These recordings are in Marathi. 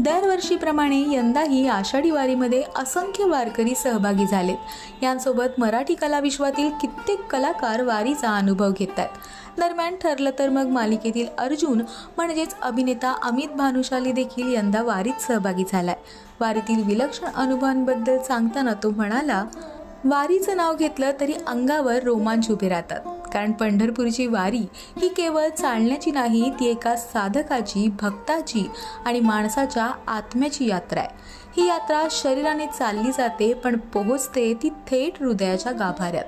दरवर्षीप्रमाणे यंदाही आषाढी वारीमध्ये असंख्य वारकरी सहभागी झालेत. यांसोबत मराठी कलाविश्वातील कित्येक कलाकार वारीचा अनुभव घेतात. दरम्यान ठरलं तर मग मालिकेतील अर्जुन म्हणजेच अभिनेता अमित भानुशाली देखील यंदा वारीत सहभागी झालाय. वारीतील विलक्षण अनुभवांबद्दल सांगताना तो म्हणाला वारीचं नाव घेतलं तरी अंगावर रोमांच उभे राहतात. कारण पंढरपूरची वारी ही केवळ चालण्याची नाही ती एका साधकाची भक्ताची आणि माणसाच्या आत्म्याची यात्रा आहे. ही यात्रा शरीराने चालली जाते पण पोहोचते ती थेट हृदयाच्या गाभाऱ्यात.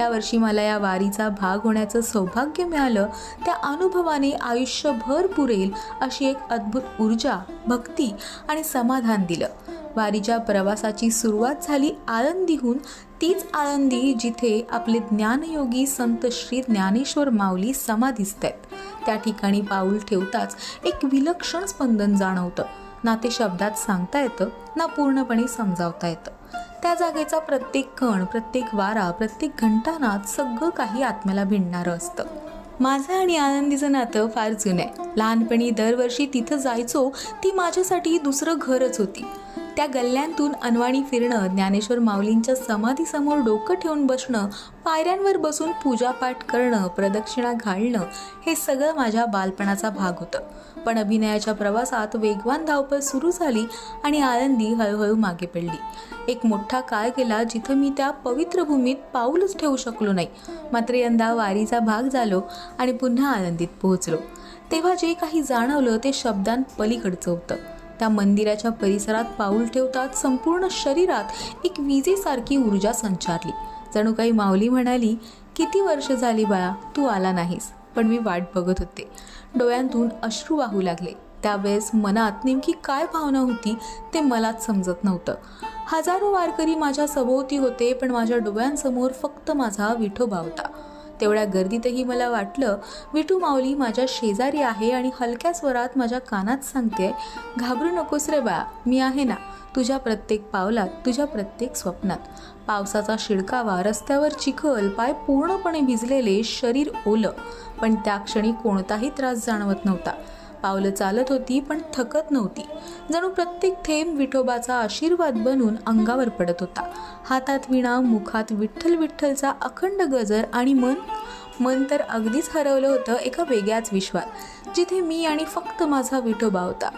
यावर्षी मला या वारीचा भाग होण्याचं सौभाग्य मिळालं त्या अनुभवाने आयुष्यभर पुरेल अशी एक अद्भुत ऊर्जा भक्ती आणि समाधान दिलं. वारीच्या प्रवासाची सुरुवात झाली आळंदीहून तीच आळंदी जिथे आपले ज्ञानयोगी संत श्री ज्ञानेश्वर माऊली समाधीस्त आहेत त्या ठिकाणी पाऊल ठेवताच एक विलक्षण स्पंदन जाणवतं. ना ते शब्दात सांगता येतं ना पूर्णपणे समजावता येतं. त्या जागेचा प्रत्येक कण प्रत्येक वारा प्रत्येक घंटानात सगळं काही आत्म्याला भिडणारं असतं. माझं आणि आनंदीचं नातं फार जुनं आहे. लहानपणी दरवर्षी तिथं जायचो ती माझ्यासाठी दुसरं घरच होती. त्या गल्ल्यांतून अनवाणी फिरणं ज्ञानेश्वर माऊलींच्या समाधीसमोर डोकं ठेवून बसणं पायऱ्यांवर बसून पूजापाठ करणं प्रदक्षिणा घालणं हे सगळं माझ्या बालपणाचा भाग होतं. पण अभिनयाच्या प्रवासात वेगवान धावपळ सुरू झाली आणि आनंदी हळूहळू मागे पडली. एक मोठा काळ गेला जिथं मी त्या पवित्र भूमीत पाऊलच ठेवू शकलो नाही. मात्र यंदा वारीचा भाग झालो आणि पुन्हा आनंदीत पोहोचलो. तेव्हा जे काही जाणवलं ते शब्दांपलीकडचं होतं. त्या मंदिराच्या परिसरात पाऊल ठेवतात संपूर्ण शरीरात एक विजेसारखी ऊर्जा संचारली. जणू काही माऊली म्हणाली किती वर्ष झाली बाळा तू आला नाहीस. पण मी वाट बघत होते. डोळ्यांतून अश्रू वाहू लागले. त्यावेळेस मनात नेमकी काय भावना होती ते मलाच समजत नव्हतं. हजारो वारकरी माझ्या सभोवती होते पण माझ्या डोळ्यांसमोर फक्त माझा विठोबा होता. तेवढ्या गर्दीतही मला वाटलं विटू माऊली माझ्या शेजारी आहे आणि हलक्या स्वरात माझ्या कानात सांगते घाबरू नकोस रे बाळा मी आहे ना तुझ्या प्रत्येक पावलात तुझ्या प्रत्येक स्वप्नात. पावसाचा शिडकावा रस्त्यावर चिखल पाय पूर्णपणे भिजलेले शरीर ओलं. पण त्या क्षणी कोणताही त्रास जाणवत नव्हता. पावलं चालत होती पण थकत नव्हती. जणू प्रत्येक थेंब विठोबाचा आशीर्वाद बनून अंगावर पडत होता. हातात विणा मुखात विठ्ठल विठ्ठलचा अखंड गजर आणि मन मन तर अगदीच हरवलं होतं एका वेगळ्याच विश्वात जिथे मी आणि फक्त माझा विठोबा होता.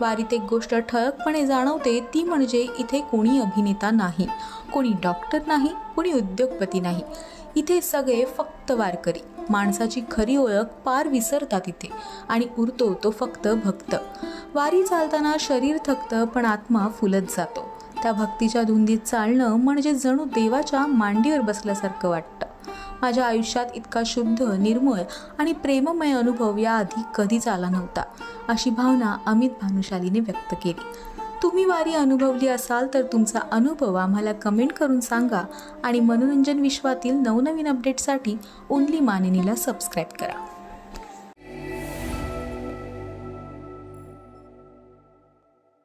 वारीत एक गोष्ट ठळकपणे जाणवते ती म्हणजे इथे कोणी अभिनेता नाही कोणी डॉक्टर नाही कोणी उद्योगपती नाही. इथे सगळे फक्त वारकरी. माणसाची खरी ओळख पार विसरतात इथे आणि उरतो तो फक्त भक्त. वारी चालताना शरीर थकतं पण आत्मा फुलत जातो. त्या भक्तीच्या धुंदीत चालणं म्हणजे जणू देवाच्या मांडीवर बसल्यासारखं वाटतं. माझ्या आयुष्यात इतका शुद्ध निर्मळ आणि प्रेममय अनुभव याआधी कधीच आला नव्हता. अशी भावना अमित भानुशालीने व्यक्त केली. तुम्ही वारी अनुभवली असाल तर तुमचा अनुभव आम्हाला कमेंट करून सांगा आणि मनोरंजन विश्वातील नवनवीन अपडेटसाठी ओनली मानिनीला सबस्क्राईब करा.